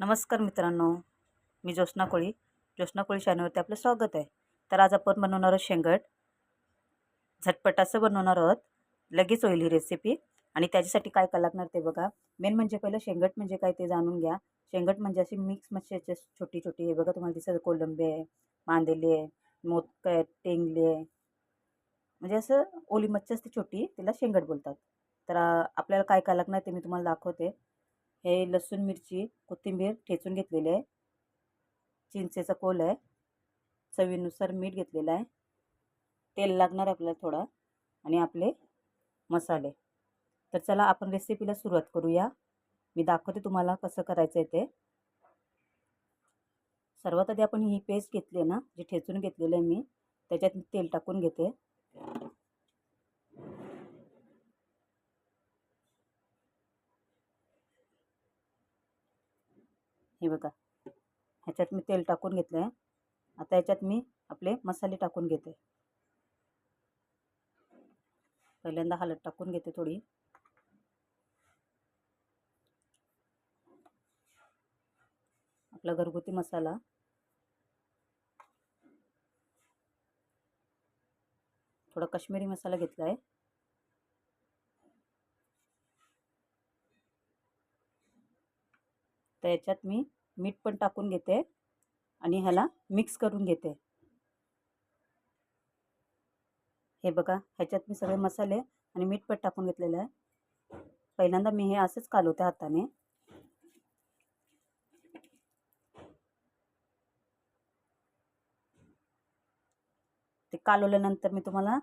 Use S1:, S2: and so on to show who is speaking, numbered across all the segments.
S1: नमस्कार मित्रांनो मी ज्योत्स्ना कोळी. ज्योत्स्ना कोळी चॅनलवरती आपलं स्वागत आहे. तर आज आपण बनवणार आहोत शेंगट झटपट असं बनवणार आहोत. लगेच होईल ही रेसिपी आणि त्याच्यासाठी काय काय लागणार ते बघा. मेन म्हणजे पहिलं शेंगट म्हणजे काय ते जाणून घ्या. शेंगट म्हणजे अशी मिक्स मच्छीचे छोटी छोटी आहे. बघा तुम्हाला दिसत कोलंबी आहे मांदेली आहे मोदक आहे टेंगली आहे. म्हणजे असं ओली मच्छी असते छोटी तिला शेंगट बोलतात. तर आपल्याला काय काय लागणार ते मी तुम्हाला दाखवते. हे लसूण मिरची कोथिंबीर ठेचून घेतलेली आहे. चिंचेचा कोल आहे. चवीनुसार मीठ घेतलेलं आहे. तेल लागणार आपल्याला थोडा. आणि आपले मसाले. तर चला आपण रेसिपीला सुरुवात करूया. मी दाखवते तुम्हाला कसं करायचं आहे ते. सर्वात आधी आपण ही पेस्ट घेतली आहे ना जी ठेचून घेतलेलं आहे मी त्याच्यात तेल टाकून घेते. हे बघा. ह्याच्यात मी तेल टाकून घेतलं आहे आता याच्यात मी आपले मसाले टाकून घेते. पहिल्यांदा हळद टाकून घेते थोडी. आपला घरगुती मसाला. थोडा काश्मीरी मसाला घेतला आहे आता याच्यात मी मीठ पण टाकून घेते आणि ह्याला मिक्स करून घेते. हे बघा ह्याच्यात मी सगळे मसाले आणि मीठ पण टाकून घेतलेलं आहे. पहिल्यांदा मी हे असंच कालवते हाताने. ते कालवल्यानंतर मी तुम्हाला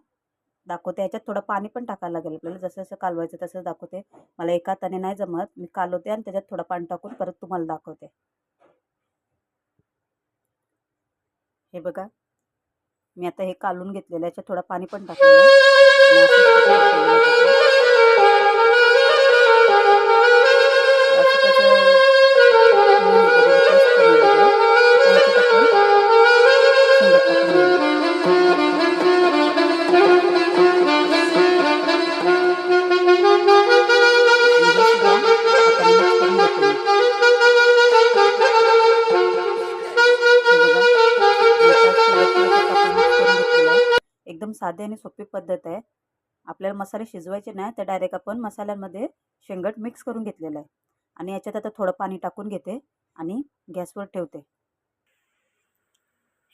S1: दाखवते. याच्यात थोडं पाणी पण टाकायला लागेल आपल्याला. जसं जसं कालवायचं तसं दाखवते. मला एका हाताने नाही जमत. मी कालवते आणि त्याच्यात थोडं पाणी टाकून परत तुम्हाला दाखवते. हे बघा. मी आता हे कालून घेतलेलं याच्यात थोडं पाणी पण टाकलेलं साधी आणि सोपी पद्धत आहे. आपल्याला मसाले शिजवायचे नाही तर डायरेक्ट आपण मसाल्यांमध्ये शेंगट मिक्स करून घेतलेलं आहे. आणि याच्यात आता थोडं पाणी टाकून घेते आणि गॅसवर ठेवते.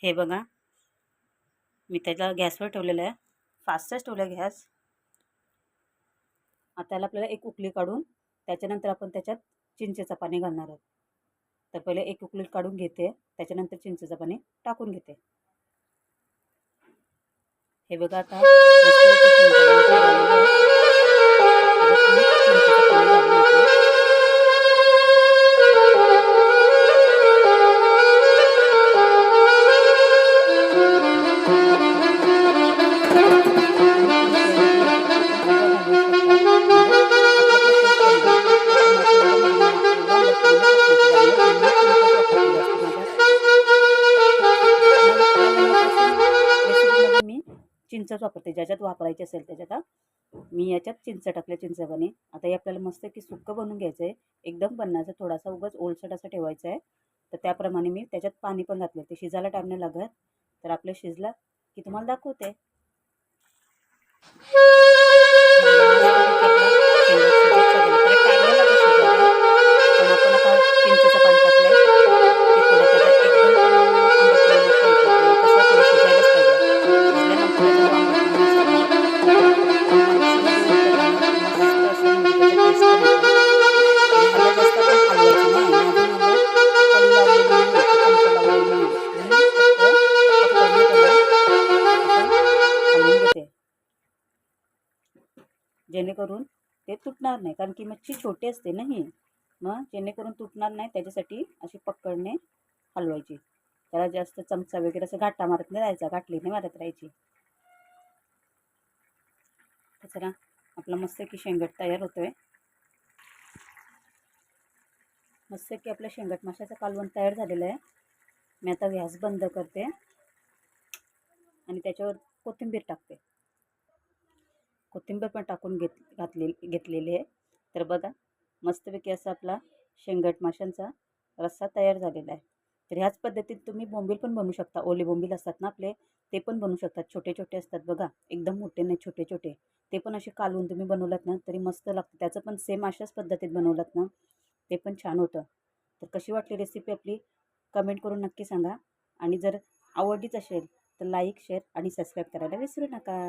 S1: हे बघा. मी त्याला गॅसवर ठेवलेलं आहे. फास्टच ठेवलं गॅस. आता त्याला आपल्याला एक उकळी काढून त्याच्यानंतर आपण त्याच्यात चिंचेचं पाणी घालणार आहोत. तर पहिले एक उकळी काढून घेते त्याच्यानंतर चिंचेचं पाणी टाकून घेते. हे बघा आता. चिंचच वापरते. ज्याच्यात वापरायची असेल त्याच्यात हा. मी याच्यात चिंच टाकले चिंचपाणी आता हे आपल्याला मस्त की सुक्कं बनवून घ्यायचं आहे एकदम बनण्याचं थोडासा उगाच ओलसट असं ठेवायचं आहे तर त्याप्रमाणे मी त्याच्यात पाणी पण घातलं ते शिजायला टाईम नाही लागत. तर आपलं शिजला की तुम्हाला दाखवते. जेणेकरून ते तुटणार नाही. कारण की मच्छी छोटी असते ना ही. मग जेणेकरून तुटणार नाही त्याच्यासाठी अशी पकडणे हलवायची. त्याला जास्त चमचा वगैरे असं घाटा मारत नाही राहायचा घाटलीने मारत राहायची. कचरा चला आपला मस्त की शेंगट तयार होतोय. मस्त की आपल्या शेंगट माशाचं कालवण तयार झालेलं आहे. मी आता गॅस बंद करते आणि त्याच्यावर कोथिंबीर टाकते. कोथिंबीर पण टाकून घेत घातले घेतलेली आहे. तर बघा मस्तपैकी असा आपला शेंगट माशांचा रस्सा तयार झालेला आहे. तर ह्याच पद्धतीत तुम्ही बोंबील पण बनवू शकता. ओले बोंबील असतात ना आपले ते पण बनवू शकतात छोटे छोटे असतात बघा एकदम मोठे नाही छोटे छोटे. ते पण असे कालवून तुम्ही बनवलात ना तरी मस्त लागतं. त्याचं पण सेम अशाच पद्धतीत बनवलात ना ते पण छान होतं. तर कशी वाटली रेसिपी आपली? कमेंट करून नक्की सांगा. आणि जर आवडलीच असेल तर लाईक शेअर आणि सबस्क्राईब करायला विसरू नका.